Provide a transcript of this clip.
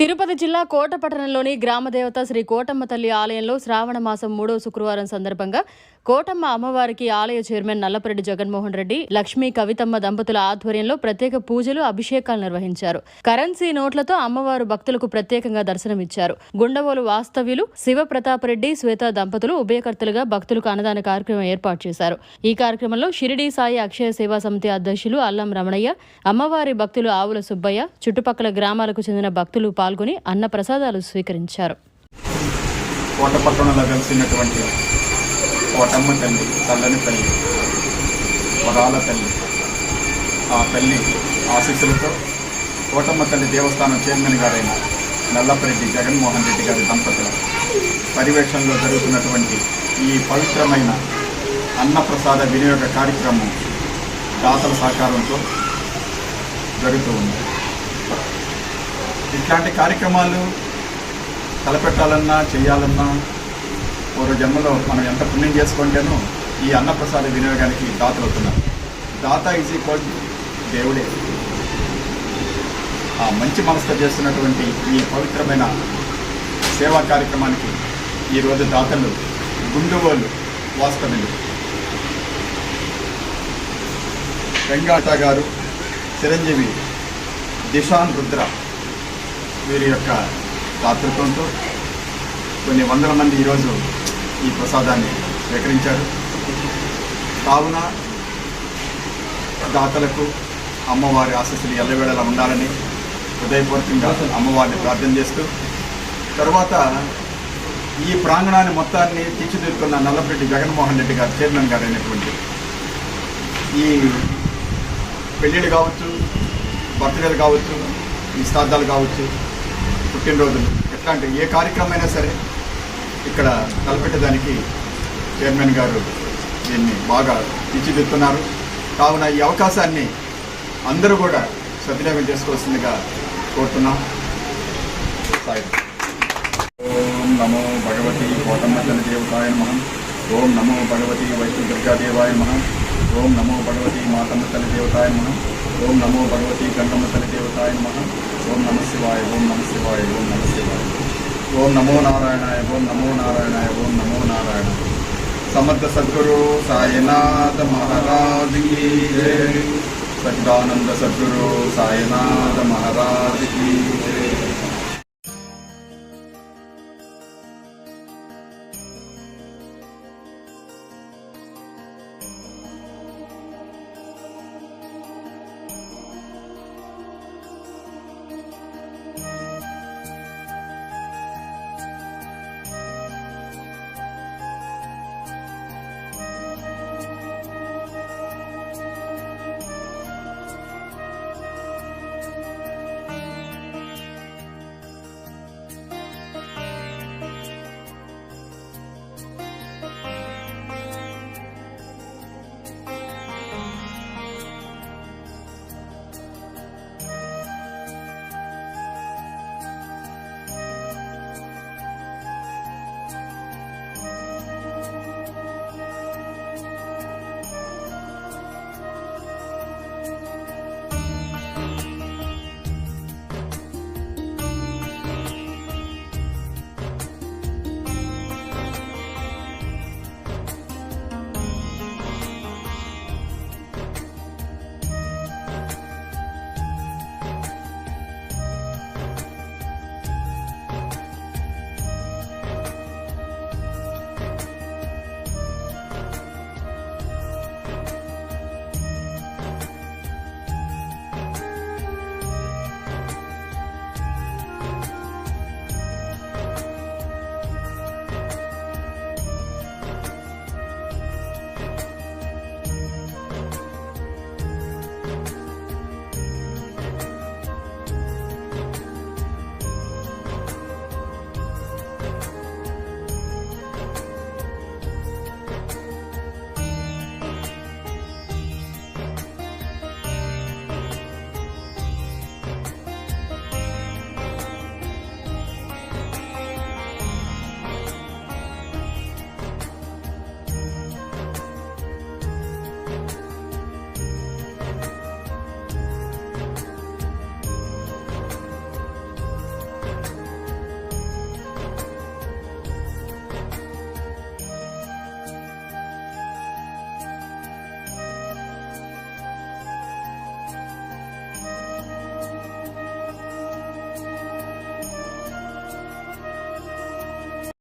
తిరుపతి జిల్లా కోట పట్టణంలోని గ్రామదేవత శ్రీ కోటమ్మ తల్లి ఆలయంలో శ్రావణ మాసం మూడవ శుక్రవారం సందర్భంగా కోటమ్మ అమ్మవారికి ఆలయ చైర్మన్ నల్లపరెడ్డి జగన్మోహన్ రెడ్డి లక్ష్మీ కవితమ్మ దంపతుల ఆధ్వర్యంలో ప్రత్యేక పూజలు అభిషేకాలు నిర్వహించారు. కరెన్సీ నోట్లతో అమ్మవారు భక్తులకు ప్రత్యేకంగా దర్శనమిచ్చారు. గుండవోలు వాస్తవ్యులు శివప్రతాపరెడ్డి శ్వేత దంపతులు ఉభయకర్తలుగా భక్తులకు అన్నదాన కార్యక్రమం ఏర్పాటు చేశారు. ఈ కార్యక్రమంలో షిరిడి సాయి అక్షయ సేవా సమితి అధ్యక్షులు అల్లం రమణయ్య అమ్మవారి భక్తులు ఆవుల సుబ్బయ్య చుట్టుపక్కల గ్రామాలకు చెందిన భక్తులు పాల్గొని అన్న ప్రసాదాలు స్వీకరించారు. కోటపట్టణంలో కలిసినటువంటి కోటమ్మ తల్లి చల్లని తల్లి వరాల తల్లి ఆ తల్లి ఆశీస్సులతో కోటమ్మ తల్లి దేవస్థానం చైర్మన్ గారైన నల్లపరెడ్డి జగన్మోహన్ రెడ్డి గారి దంపతుల పర్యవేక్షణలో జరుగుతున్నటువంటి ఈ పవిత్రమైన అన్నప్రసాద వినియోగ కార్యక్రమం దాతల సహకారంతో జరుగుతూ ఉంది. ఇట్లాంటి కార్యక్రమాలు తలపెట్టాలన్నా చేయాలన్నా పూర్వ జన్మలో మనం ఎంత పుణ్యం చేసుకుంటేనో ఈ అన్నప్రసాద వినియోగానికి దాతలు అవుతున్నాం దాత ఈజ్ ఈక్వల్ దేవుడే. ఆ మంచి మనసుతో చేస్తున్నటువంటి ఈ పవిత్రమైన సేవా కార్యక్రమానికి ఈరోజు దాతలు గుండువోలు వాస్తవ్యులు. వెంగాట గారు చిరంజీవి దిశాన్ రుద్ర. వీరి యొక్క దాతృత్వంతో కొన్ని వందల మంది ఈరోజు ఈ ప్రసాదాన్ని స్వీకరించారు. కావున దాతలకు అమ్మవారి ఆశస్సులు ఎల్లవేళలా ఉండాలని హృదయపూర్వకంగా అమ్మవారిని ప్రార్థన చేస్తూ తర్వాత ఈ ప్రాంగణాన్ని మొత్తాన్ని తీర్చిదిద్దుతున్న నల్లపరెడ్డి జగన్మోహన్ రెడ్డి గారు చైర్మన్ గారు అయినటువంటి ఈ పెళ్ళిళ్ళు కావచ్చు బర్త్డేలు కావచ్చు నిశ్చితార్థాలు కావచ్చు పుట్టినరోజులు. అంటే ఏ కార్యక్రమం అయినా సరే ఇక్కడ తలపెట్టడానికి చైర్మన్ గారు దీన్ని బాగా తీర్చిదిద్దుతున్నారు. కావున ఈ అవకాశాన్ని అందరూ కూడా సద్వినియోగం చేసుకోవాల్సిందిగా కోరుతున్నాం. సాయి. ఓం నమో భగవతి కోటమ్మ తల్లి మహం ఓం నమో భగవతి వైష్ణు దుర్గాదేవాయ మహం ఓం నమో భగవతి మాతమ్మ తల్లి దేవతాయ మనం ఓం నమో భగవతి కంటమ్మ తల్లి దేవతాయ మనం ఓం నమ శివాయ ఓం నమ శివాయ ఓం నమ శివాయ. ఓం నమో నారాయణాయ ఓం నమో నారాయణాయ ఓం నమో నారాయణ సమర్థ సద్గురు సాయనాథ మహారాజు సచ్చిదానంద సద్గురు సాయనాథ మహారాజ్